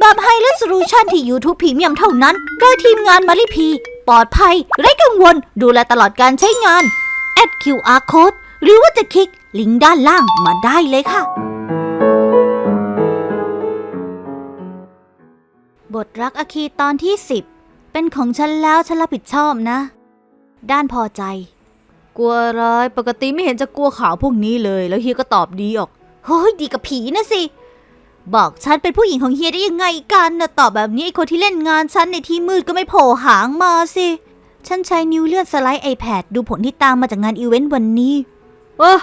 แบบ High Resolution ที่ YouTube Premium เท่านั้น โดยทีมงานมาริพี ปลอดภัย ไร้กังวล ดูแลตลอดการใช้งาน แอด QR Code หรือว่าจะคลิก ลิงก์ด้านล่างมาได้เลยค่ะ บทรักอาคีตอนที่ 10 เป็นของฉันแล้วฉันรับผิดชอบนะ ด้านพอใจ กลัวอะไรปกติไม่เห็นจะกลัวข่าวพวกนี้เลย แล้วเฮียก็ตอบดีออก เฮ้ยดีกับผีนะสิ บอกฉันเป็นผู้หญิงของเฮียได้ยังไงกันนะตอบแบบนี้ไอ้คนที่เล่นงานฉันในที่มืดก็ไม่โผล่หางมาสิ ฉันใช้นิ้วเลื่อนสไลด์ iPad ดูผลที่ตามมาจากงานอีเวนต์วันนี้ เออ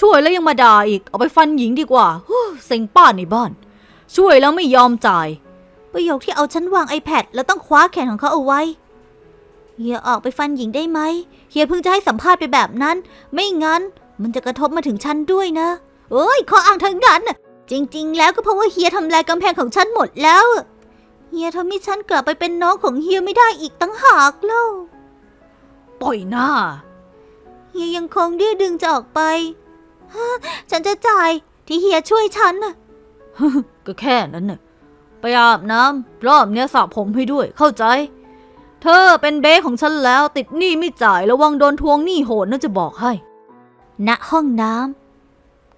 ช่วยแล้วยังมาด่าอีก เอาไปฟันหญิงดีกว่าฮู้เซ็งป้าในบ้าน ช่วยแล้วไม่ยอมจ่าย ประโยคที่เอาฉันวาง iPad แล้วต้องคว้าแขนของเขาเอาไว้เฮียออกไปฟันหญิงได้ไหมเฮียเพิ่งจะให้สัมภาษณ์ไปแบบนั้น ไม่งั้น มันจะกระทบมาถึงฉันด้วยนะ เอ้ยข้ออ้างทั้งนั้นน่ะ จริงๆ แล้วก็เพราะว่าเฮียทำลายกำแพงของฉันหมดแล้ว เฮียทำให้ฉันกลับไปเป็นน้องของเฮียไม่ได้อีกตั้งหากเล่า ปล่อยหน้า เฮียยังคงดื้อดึงจะออกไปฮะฉันจะจ่ายที่เฮียช่วยฉันน่ะ ก็แค่นั้นน่ะ ไปอาบน้ำรอบเนี้ยสระผมให้ด้วย เข้าใจ เธอเป็นเบสของฉันแล้ว ติดหนี้ไม่จ่ายระวังโดนทวงหนี้โหดน่าจะบอกให้ ณห้องน้ำ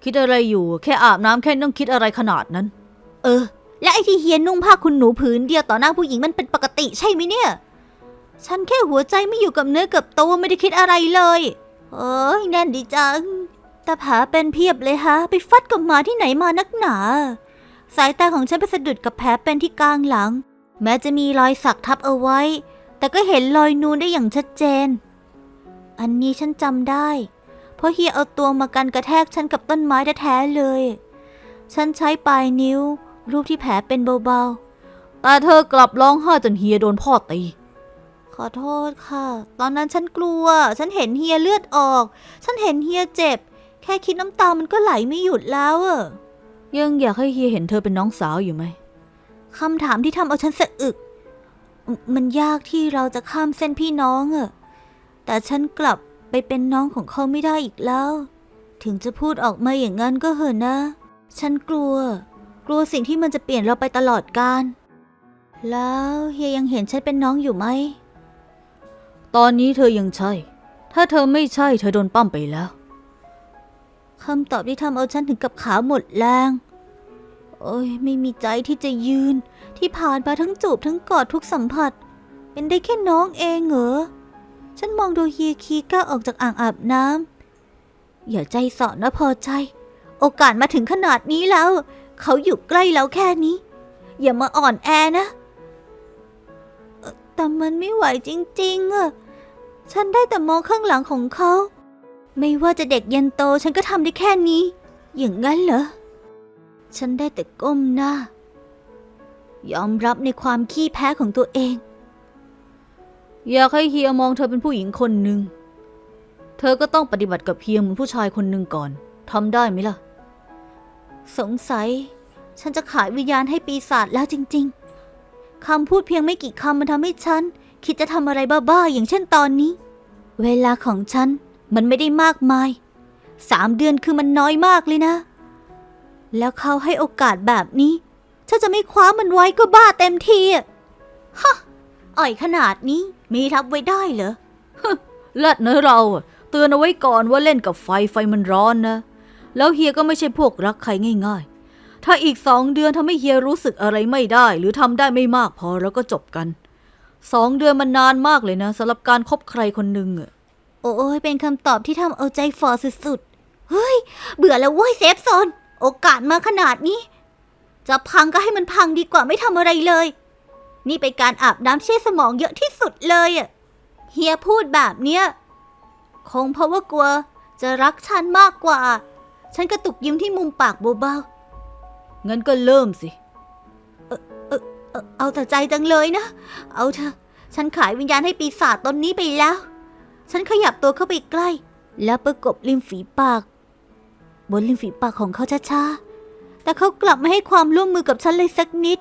คิดอะไรอยู่ แค่อาบน้ำแค่ต้องคิดอะไรขนาดนั้น เออ และไอ้ที่เฮียนุ่งผ้าคุณหนูผืนเดียวต่อหน้าผู้หญิงมันเป็นปกติใช่ไหมเนี่ย ฉันแค่หัวใจไม่อยู่กับเนื้อกับตัวไม่ได้คิดอะไรเลยเอ้ยแน่นดีจังต่ผาเป็นเพียบเลยฮะ ไปฟัดกับหมาที่ไหนมานักหนา สายตาของฉันไปสะดุดกับแผลเป็นที่กลางหลัง แม้จะมีรอยสักทับเอาไว้ แต่ก็เห็นรอยนูนได้อย่างชัดเจน อันนี้ฉันจำได้ เพราะเฮียเอาตัวมากันกระแทกฉันกับต้นไม้แท้ๆเลย ฉันใช้ปลายนิ้ว รูปที่แผลเป็นเบาๆ แต่เธอกลับร้องไห้จนเฮียโดนพ่อตี ขอโทษค่ะ ตอนนั้นฉันกลัว ฉันเห็นเฮียเลือดออก ฉันเห็นเฮียเจ็บ แค่คิดน้ำตามันก็ไหลไม่หยุดแล้วอะยังอยากให้เฮียเห็นเธอเป็นน้องสาวอยู่ไหมคำถามที่ทำเอาฉันสะอึกมมันยากที่เราจะข้ามเส้นพี่น้องอะแต่ฉันกลับ ไปเป็นน้องของเขาไม่ได้อีกแล้ว ถึงจะพูดออกมาอย่างนั้นก็เหอะนะ ฉันกลัว กลัวสิ่งที่มันจะเปลี่ยนเราไปตลอดกาลแล้วเฮียยังเห็นฉันเป็นน้องอยู่ไหม ตอนนี้เธอยังใช่ ถ้าเธอไม่ใช่เธอโดนปั้มไปแล้วคำตอบที่ทำเอาฉันถึงกับขาหมดแรง โอ้ยไม่มีใจที่จะยืน ที่ผ่านมาทั้งจูบทั้งกอดทุกสัมผัส เป็นได้แค่น้องเองเหรอ ฉันมองดูเฮียคีก้าวออกจากอ่างอาบน้ำอย่าใจสอนนะพอใจ โอกาสมาถึงขนาดนี้แล้ว เขาอยู่ใกล้แล้วแค่นี้ อย่ามาอ่อนแอนะแต่มันไม่ไหวจริง ๆอะฉันได้แต่มองข้างหลังของเขา ไม่ว่าจะเด็กยันโตฉันก็ทำได้แค่นี้ อย่างนั้นเหรอ ฉันได้แต่ก้มหน้ายอมรับในความขี้แพ้ของตัวเอง อยากให้เฮียมองเธอเป็นผู้หญิงคนหนึ่ง เธอก็ต้องปฏิบัติกับเฮียเหมือนผู้ชายคนหนึ่งก่อนทำได้ไหมล่ะ สงสัย ฉันจะขายวิญญาณให้ปีศาจแล้วจริง ๆคำพูดเพียงไม่กี่คำมันทำให้ฉัน คิดจะทำอะไรบ้าๆอย่างเช่นตอนนี้ เวลาของฉันมันไม่ได้มากมายสามเดือนคือมันน้อยมากเลยนะ แล้วเขาให้โอกาสแบบนี้ฉันจะไม่คว้ามันไว้ก็บ้าเต็มทีอะฮะ อ่อยขนาดนี้ มีรับไว้ได้เหรอเลิศเนอะเราอะเตือนเอาไว้ก่อนว่าเล่นกับไฟไฟมันร้อนนะ แล้วเฮียก็ไม่ใช่พวกรักใครง่าย ๆ ถ้าอีกสองเดือนทำให้เฮียรู้สึกอะไรไม่ได้ หรือทำได้ไม่มากพอแล้วก็จบกันสองเดือนมันนานมากเลยนะสำหรับการคบใครคนหนึ่งอะโอ้ยเป็นคำตอบที่ทำเอาใจฝ่อสุดๆ เฮ้ย เบื่อแล้วเว้ยเซฟโซน โอกาสมาขนาดนี้ จะพังก็ให้มันพังดีกว่าไม่ทำอะไรเลย นี่เป็นการอาบน้ำเช่สมองเยอะที่สุดเลยอะเฮียพูดแบบเนี้ย คงเพราะว่ากลัว จะรักฉันมากกว่า ฉันกระตุกยิ้มที่มุมปากเบาๆงั้นก็เริ่มสิ เออเออเออเอาแต่ใจจังเลยนะ เอาเถอะ ฉันขายวิญญาณให้ปีศาจตนนี้ไปแล้ว ฉันขยับตัวเข้าไปใกล้ แล้วประกบริมฝีปาก บนริมฝีปากของเขาช้าๆ แต่เขากลับไม่ให้ความร่วมมือกับฉันเลยสักนิด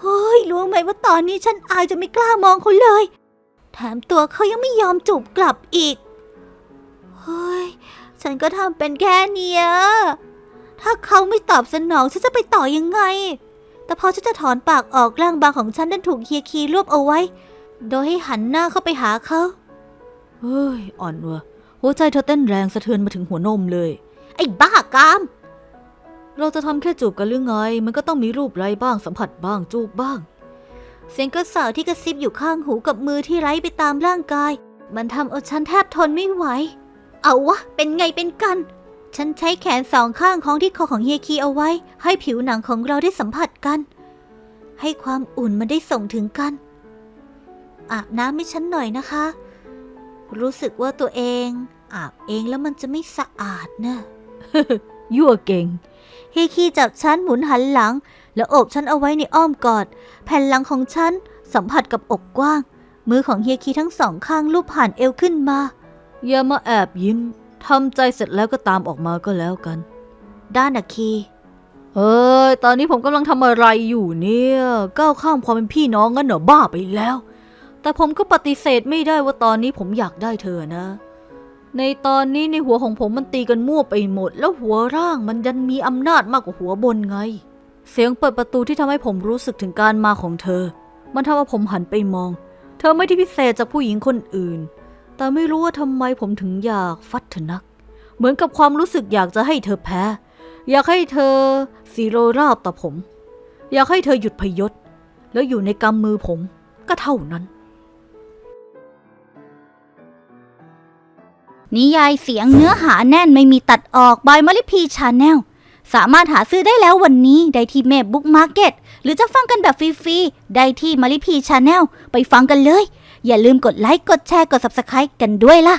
เฮ้ย รู้ไหมว่าตอนนี้ฉันอายจะไม่กล้ามองเขาเลย แถมตัวเขายังไม่ยอมจูบกลับอีก เฮ้ย ฉันก็ทำเป็นแค่เนี้ย ถ้าเขาไม่ตอบสนองฉันจะไปต่อยังไง แต่พอฉันจะถอนปากออกร่างบางของฉันดันถูกเฮียคีรวบเอาไว้ โดยให้หันหน้าเข้าไปหาเขา เฮ้ย อ่อนวะหัวใจเธอเต้นแรงสะเทือนมาถึงหัวนมเลย ไอ้บ้ากาม เราจะทำแค่จูบกันหรือไง มันก็ต้องมีรูปไรบ้างสัมผัสบ้างจูบบ้าง เสียงกระสาวที่กระซิบอยู่ข้างหูกับมือที่ไร้ไปตามร่างกาย มันทำเอาฉันแทบทนไม่ไหว เอาวะ เป็นไงเป็นกัน ฉันใช้แขนสองข้างของที่คอของเฮียคีเอาไว้ ให้ผิวหนังของเราได้สัมผัสกัน ให้ความอุ่นมันได้ส่งถึงกัน อาบน้ำให้ฉันหน่อยนะคะ รู้สึกว่าตัวเอง อาบเองแล้วมันจะไม่สะอาดนะยั่วเก่ง ฮียคีจับฉันหมุนหันหลัง แล้วโอบฉันเอาไว้ในอ้อมกอด แผ่นหลังของฉันสัมผัสกับอกกว้าง มือของเฮียคีทั้งสองข้างลูบผ่านเอวขึ้นมา อย่ามาแอบยิ้มทำใจเสร็จแล้วก็ตามออกมาก็แล้วกัน ด้านอาคีเอ้ย ตอนนี้ผมกำลังทำอะไรอยู่เนี่ย ก้าวข้ามความเป็นพี่น้องงั้นเหรอบ้าไปแล้ว แต่ผมก็ปฏิเสธไม่ได้ว่าตอนนี้ผมอยากได้เธอนะ ในตอนนี้ในหัวของผมมันตีกันมั่วไปหมด แล้วหัวร่างมันยันมีอำนาจมากกว่าหัวบนไง เสียงเปิดประตูที่ทำให้ผมรู้สึกถึงการมาของเธอ มันทำให้ผมหันไปมอง เธอไม่ได้พิเศษจากผู้หญิงคนอื่น แต่ไม่รู้ว่าทำไมผมถึงอยากฟัดเธอนัก เหมือนกับความรู้สึกอยากจะให้เธอแพ้ อยากให้เธอสีโรราบต่อผม อยากให้เธอหยุดพยศแล้วอยู่ในกำมือผมก็เท่านั้น นิยายเสียงเนื้อหาแน่นไม่มีตัดออกบายมาริพีชาแนลสามารถหาซื้อได้แล้ววันนี้ได้ที่เม่บุ๊กมาร์เก็ตหรือจะฟังกันแบบฟรีๆ ได้ที่มาริพีชาแนลไปฟังกันเลย อย่าลืมกดไลค์กดแชร์กด Subscribe กันด้วยล่ะ